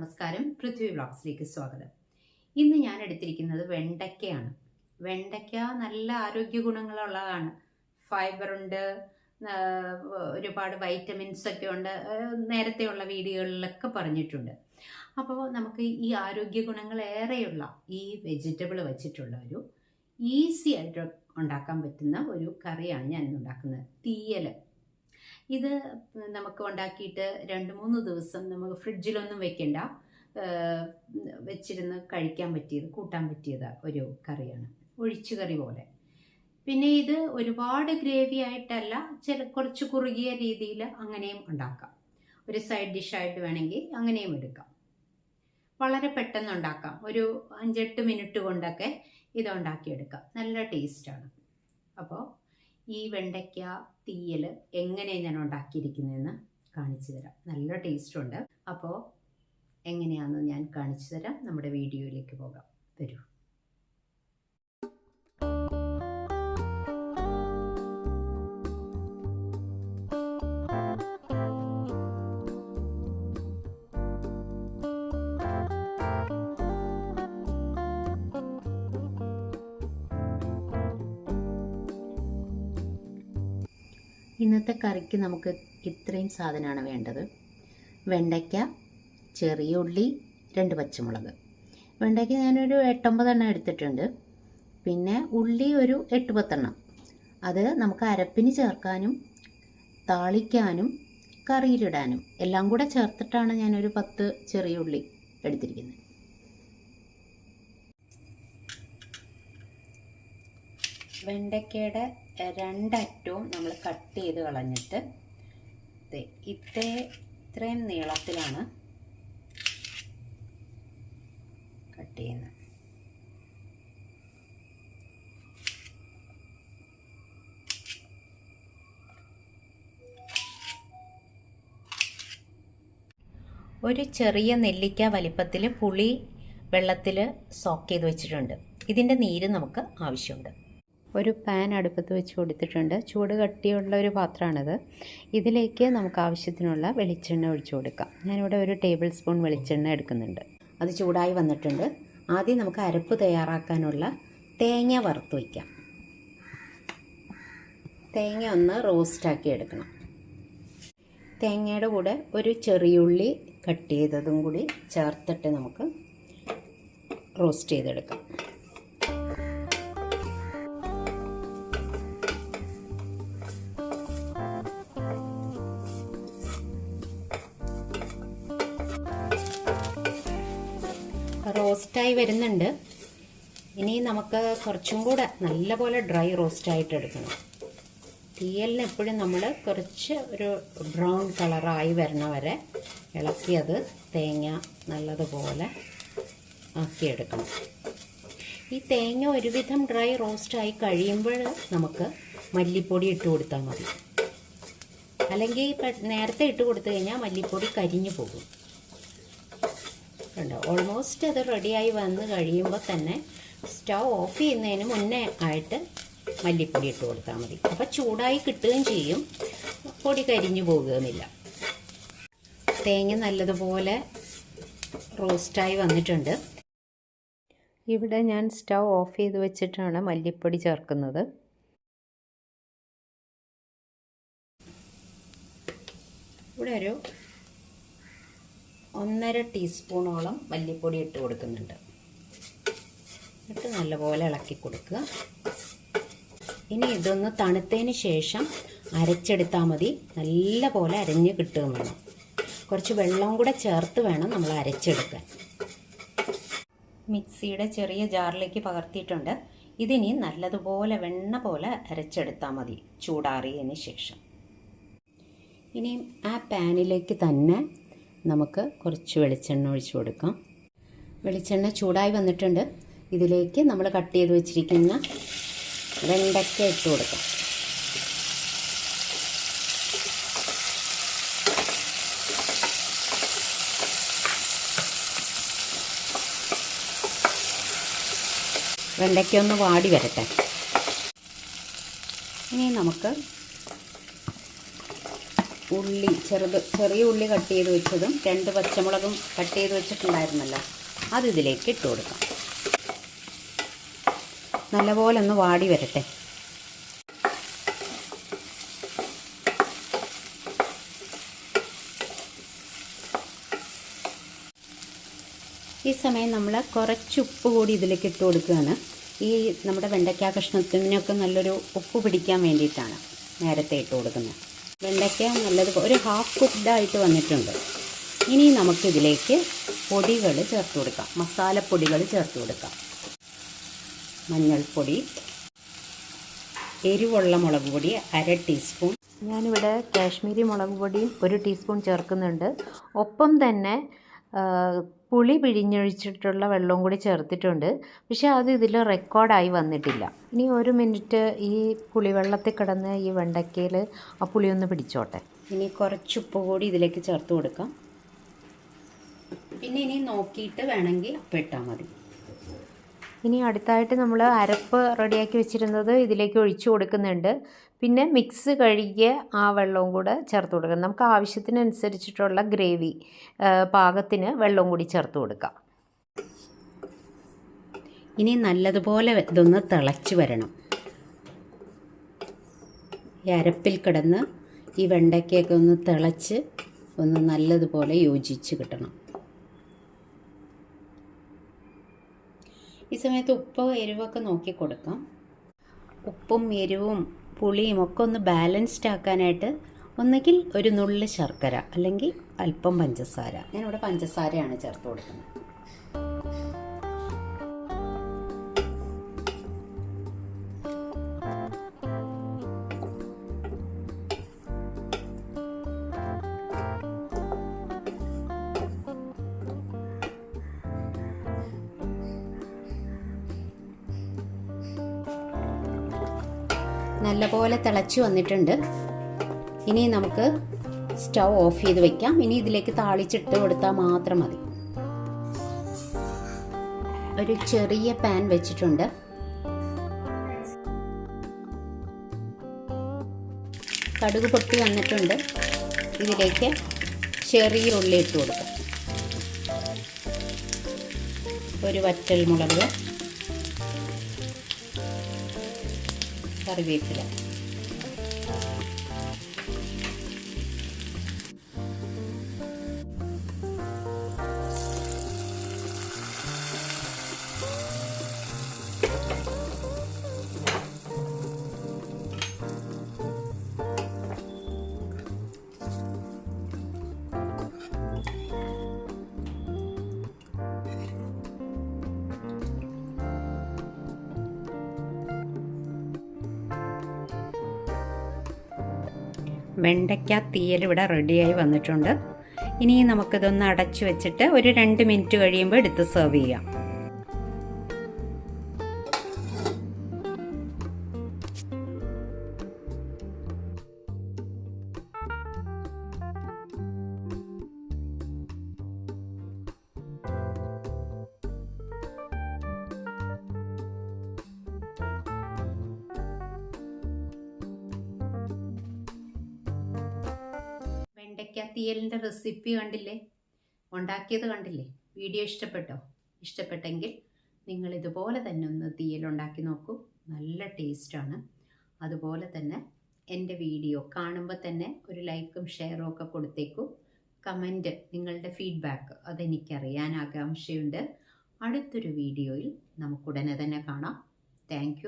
നമസ്കാരം. പൃഥ്വി വ്ളോഗ്സിലേക്ക് സ്വാഗതം. ഇന്ന് ഞാൻ എടുത്തിരിക്കുന്നത് വെണ്ടയ്ക്കയാണ്. വെണ്ടയ്ക്ക നല്ല ആരോഗ്യ ഗുണങ്ങളുള്ളതാണ്. ഫൈബറുണ്ട് ഒരുപാട് വൈറ്റമിൻസ് ഒക്കെ ഉണ്ട് നേരത്തെയുള്ള വീഡിയോകളിലൊക്കെ പറഞ്ഞിട്ടുണ്ട്. അപ്പോൾ നമുക്ക് ഈ ആരോഗ്യ ഗുണങ്ങൾ ഏറെയുള്ള ഈ വെജിറ്റബിൾ വെച്ചിട്ടുള്ള ഒരു ഈസി ആയിട്ട് ഉണ്ടാക്കാൻ പറ്റുന്ന ഒരു കറിയാണ് ഞാൻ ഉണ്ടാക്കുന്നത്. തീയൽ ഇത് നമുക്ക് ഉണ്ടാക്കിയിട്ട് രണ്ട് മൂന്ന് ദിവസം നമുക്ക് ഫ്രിഡ്ജിലൊന്നും വെക്കണ്ട. വെച്ചിരുന്ന് കഴിക്കാൻ പറ്റിയത് കൂട്ടാൻ പറ്റിയത് ഒരു കറിയാണ്. ഒഴിച്ചു കറി പോലെ. പിന്നെ ഇത് ഒരുപാട് ഗ്രേവി ആയിട്ടല്ല ചില കുറച്ച് കുറുകിയ രീതിയിൽ അങ്ങനെയും ഉണ്ടാക്കാം. ഒരു സൈഡ് ഡിഷായിട്ട് വേണമെങ്കിൽ അങ്ങനെയും എടുക്കാം. വളരെ പെട്ടെന്ന് ഉണ്ടാക്കാം. ഒരു അഞ്ചെട്ട് മിനിറ്റ് കൊണ്ടൊക്കെ ഇത് ഉണ്ടാക്കിയെടുക്കാം. നല്ല ടേസ്റ്റാണ് അപ്പോൾ ഈ വെണ്ടയ്ക്ക തീയൽ എങ്ങനെ ഞാൻ ഉണ്ടാക്കിയിരിക്കുന്നതെന്ന് കാണിച്ചു തരാം. നല്ല ടേസ്റ്റ് ഉണ്ട്. അപ്പോൾ എങ്ങനെയാണെന്ന് ഞാൻ കാണിച്ചു തരാം. നമ്മുടെ വീഡിയോയിലേക്ക് പോകാം. വരൂ. ഇന്നത്തെ കറിക്ക് നമുക്ക് ഇത്രയും സാധനമാണ് വേണ്ടത്. വെണ്ടയ്ക്ക ചെറിയ ഉള്ളി രണ്ട് പച്ചമുളക്. വെണ്ടയ്ക്ക ഞാനൊരു എട്ടൊമ്പതെണ്ണം എടുത്തിട്ടുണ്ട്. പിന്നെ ഉള്ളി ഒരു എട്ട് പത്തെണ്ണം അത് നമുക്ക് അരപ്പിന് ചേർക്കാനും താളിക്കാനും കറിയിലിടാനും എല്ലാം കൂടെ ചേർത്തിട്ടാണ് ഞാനൊരു പത്ത് ചെറിയ ഉള്ളി എടുത്തിരിക്കുന്നത്. വെണ്ടയ്ക്കയുടെ രണ്ടറ്റവും നമ്മൾ കട്ട് ചെയ്ത് കളഞ്ഞിട്ട് ദേ ഇത്രേ ഇത്രയും നീളത്തിലാണ് കട്ട് ചെയ്യുന്നത്. ഒരു ചെറിയ നെല്ലിക്ക വലിപ്പത്തിൽ പുളി വെള്ളത്തിൽ സോക്ക് ചെയ്ത് വെച്ചിട്ടുണ്ട്. ഇതിന്റെ നീര് നമുക്ക് ആവശ്യമുണ്ട്. ഒരു പാൻ അടുപ്പത്ത് വെച്ച് കൊടുത്തിട്ടുണ്ട്. ചൂട് കട്ടിയുള്ള ഒരു പാത്രമാണിത്. ഇതിലേക്ക് നമുക്ക് ആവശ്യത്തിനുള്ള വെളിച്ചെണ്ണ ഒഴിച്ചു കൊടുക്കാം. ഞാനിവിടെ ഒരു ടേബിൾ സ്പൂൺ വെളിച്ചെണ്ണ എടുക്കുന്നുണ്ട്. അത് ചൂടായി വന്നിട്ടുണ്ട്. ആദ്യം നമുക്ക് അരപ്പ് തയ്യാറാക്കാനുള്ള തേങ്ങ വറുത്ത് വയ്ക്കാം. തേങ്ങ ഒന്ന് റോസ്റ്റാക്കി എടുക്കണം. തേങ്ങയുടെ കൂടെ ഒരു ചെറിയുള്ളി കട്ട് ചെയ്തതും കൂടി ചേർത്തിട്ട് നമുക്ക് റോസ്റ്റ് ചെയ്തെടുക്കാം. റോസ്റ്റായി വരുന്നുണ്ട്. ഇനി നമുക്ക് കുറച്ചും കൂടെ നല്ലപോലെ ഡ്രൈ റോസ്റ്റായിട്ട് എടുക്കണം. തീയലിന് എപ്പോഴും നമ്മൾ കുറച്ച് ഒരു ബ്രൗൺ കളറായി വരണ വരെ ഇളക്കിയത് തേങ്ങ നല്ലതുപോലെ ആക്കിയെടുക്കണം. ഈ തേങ്ങ ഒരുവിധം ഡ്രൈ റോസ്റ്റായി കഴിയുമ്പോൾ നമുക്ക് മല്ലിപ്പൊടി ഇട്ട് കൊടുത്താൽ മതി. അല്ലെങ്കിൽ നേരത്തെ ഇട്ട് കൊടുത്തു കഴിഞ്ഞാൽ മല്ലിപ്പൊടി കരിഞ്ഞു പോകും. കണ്ടോ? ഓൾമോസ്റ്റ് അത് റെഡിയായി വന്ന് കഴിയുമ്പോൾ തന്നെ സ്റ്റൗ ഓഫ് ചെയ്യുന്നതിന് മുന്നേ ആയിട്ട് മല്ലിപ്പൊടി ഇട്ട് കൊടുത്താൽ മതി. അപ്പോൾ ചൂടായി കിട്ടുകയും ചെയ്യും. പൊടി കരിഞ്ഞു പോകുകയുമില്ല. തേങ്ങ നല്ലതുപോലെ റോസ്റ്റായി വന്നിട്ടുണ്ട്. ഇവിടെ ഞാൻ സ്റ്റൗ ഓഫ് ചെയ്ത് വെച്ചിട്ടാണ് മല്ലിപ്പൊടി ചേർക്കുന്നത്. ഇവിടെ ഒരു ഒന്നര ടീസ്പൂണോളം മല്ലിപ്പൊടി ഇട്ട് കൊടുക്കുന്നുണ്ട്. ഇട്ട് നല്ലപോലെ ഇളക്കി കൊടുക്കുക. ഇനി ഇതൊന്ന് തണുത്തതിന് ശേഷം അരച്ചെടുത്താൽ മതി. നല്ലപോലെ അരഞ്ഞ് കിട്ടുകയും വേണം. കുറച്ച് വെള്ളവും കൂടെ ചേർത്ത് വേണം നമ്മൾ അരച്ചെടുക്കാൻ. മിക്സിയുടെ ചെറിയ ജാറിലേക്ക് പകർത്തിയിട്ടുണ്ട്. ഇതിനി നല്ലതുപോലെ വെണ്ണ പോലെ അരച്ചെടുത്താൽ മതി. ചൂടാറിയതിന് ശേഷം. ഇനിയും ആ പാനിലേക്ക് തന്നെ നമുക്ക് കുറച്ച് വെളിച്ചെണ്ണ ഒഴിച്ചു കൊടുക്കാം. വെളിച്ചെണ്ണ ചൂടായി വന്നിട്ടുണ്ട്. ഇതിലേക്ക് നമ്മൾ കട്ട് ചെയ്ത് വെച്ചിരിക്കുന്ന വെണ്ടയ്ക്ക ഇട്ട് കൊടുക്കാം. വെണ്ടയ്ക്ക ഒന്ന് വാടി വരട്ടെ. ഇനി നമുക്ക് ഉള്ളി ചെറുത് ചെറിയ ഉള്ളി കട്ട് ചെയ്ത് വെച്ചതും രണ്ട് പച്ചമുളകും കട്ട് ചെയ്ത് വെച്ചിട്ടുണ്ടായിരുന്നല്ലോ. അത് ഇതിലേക്ക് ഇട്ട് കൊടുക്കാം. നല്ലപോലെ ഒന്ന് വാടി വരട്ടെ. ഈ സമയം നമ്മൾ കുറച്ച് ഉപ്പ് കൂടി ഇതിലേക്ക് ഇട്ട് കൊടുക്കുകയാണ്. ഈ നമ്മുടെ വെണ്ടയ്ക്ക കഷ്ണത്തിനൊക്കെ നല്ലൊരു ഉപ്പ് പിടിക്കാൻ വേണ്ടിയിട്ടാണ് നേരത്തെ ഇട്ട് കൊടുക്കുന്നത്. വെണ്ടയ്ക്ക നല്ലത് ഒരു ഹാഫ് കുക്ക്ഡായിട്ട് വന്നിട്ടുണ്ട്. ഇനി നമുക്കിതിലേക്ക് പൊടികൾ ചേർത്ത് കൊടുക്കാം. മസാലപ്പൊടികൾ ചേർത്ത് കൊടുക്കാം. മഞ്ഞൾപ്പൊടി എരിവുള്ള മുളക് പൊടി അര ടീസ്പൂൺ ഞാനിവിടെ കാശ്മീരി മുളക് പൊടിയും ഒരു ടീസ്പൂൺ ചേർക്കുന്നുണ്ട്. ഒപ്പം തന്നെ പുളി പിഴിഞ്ഞൊഴിച്ചിട്ടുള്ള വെള്ളവും കൂടി ചേർത്തിട്ടുണ്ട്. പക്ഷേ അത് ഇതിൽ റെക്കോർഡായി വന്നിട്ടില്ല. ഇനി ഒരു മിനിറ്റ് ഈ പുളിവെള്ളത്തിൽ കിടന്ന് ഈ വെണ്ടയ്ക്കയിൽ ആ പുളി ഒന്ന് പിടിച്ചോട്ടെ. ഇനി കുറച്ച് ഉപ്പ് കൂടി ഇതിലേക്ക് ചേർത്ത് കൊടുക്കാം. പിന്നെ ഇനി നോക്കിയിട്ട് വേണമെങ്കിൽ ഉപ്പിട്ടാൽ മതി. ഇനി അടുത്തായിട്ട് നമ്മൾ അരപ്പ് റെഡിയാക്കി വെച്ചിരുന്നത് ഇതിലേക്ക് ഒഴിച്ചു കൊടുക്കുന്നുണ്ട്. പിന്നെ മിക്സ് കഴുകിയ ആ വെള്ളവും കൂടെ ചേർത്ത് കൊടുക്കണം. നമുക്ക് ആവശ്യത്തിനനുസരിച്ചിട്ടുള്ള ഗ്രേവി പാകത്തിന് വെള്ളവും കൂടി ചേർത്ത് കൊടുക്കാം. ഇനി നല്ലതുപോലെ ഇതൊന്ന് തിളച്ച് വരണം. ഈ അരപ്പിൽ കിടന്ന് ഈ വെണ്ടയ്ക്കൊക്കെ ഒന്ന് തിളച്ച് ഒന്ന് നല്ലതുപോലെ യോജിച്ച് കിട്ടണം. ഈ സമയത്ത് ഉപ്പ് എരിവൊക്കെ നോക്കി കൊടുക്കാം. ഉപ്പും എരിവും പുളിയും ഒക്കെ ഒന്ന് ബാലൻസ്ഡ് ആക്കാനായിട്ട് ഒന്നുകിൽ ഒരു നുള്ളു ശർക്കര അല്ലെങ്കിൽ അല്പം പഞ്ചസാര. ഞാനിവിടെ പഞ്ചസാരയാണ് ചേർത്ത് കൊടുക്കുന്നത്. നല്ലപോലെ തിളച്ച് വന്നിട്ടുണ്ട്. ഇനി നമുക്ക് സ്റ്റൗ ഓഫ് ചെയ്ത് വെക്കാം. ഇനി ഇതിലേക്ക് താളിച്ചിട്ട് കൊടുത്താൽ മാത്രം മതി. ഒരു ചെറിയ പാൻ വെച്ചിട്ടുണ്ട്. കടുക് പൊട്ടി വന്നിട്ടുണ്ട്. ഇതിലേക്ക് ചെറിയ ഉള്ളി ഇട്ട് കൊടുക്കാം. ഒരു വറ്റൽ മുളക് കറിവേപ്പില. വെണ്ടയ്ക്ക തീയൽ ഇവിടെ റെഡിയായി വന്നിട്ടുണ്ട്. ഇനി നമുക്കിതൊന്ന് അടച്ചു വെച്ചിട്ട് ഒരു രണ്ട് മിനിറ്റ് കഴിയുമ്പോൾ എടുത്ത് സെർവ് ചെയ്യാം. വെണ്ടയ്ക്ക തീയലിന്റെ റെസിപ്പി കണ്ടില്ലേ? ഉണ്ടാക്കിയത് കണ്ടില്ലേ? വീഡിയോ ഇഷ്ടപ്പെട്ടോ? ഇഷ്ടപ്പെട്ടെങ്കിൽ നിങ്ങൾ ഇതുപോലെ തന്നെ ഒന്ന് തീയൽ ഉണ്ടാക്കി നോക്കൂ. നല്ല ടേസ്റ്റാണ് അതുപോലെ തന്നെ എന്റെ വീഡിയോ കാണുമ്പോൾ തന്നെ ഒരു ലൈക്കും ഷെയറും ഒക്കെ കൊടുത്തേക്കൂ. കമന്റ് നിങ്ങളുടെ ഫീഡ്ബാക്ക് അതെനിക്കറിയാൻ ആകാംക്ഷയുണ്ട്. അടുത്തൊരു വീഡിയോയിൽ നമുക്കുടനെ തന്നെ കാണാം. താങ്ക്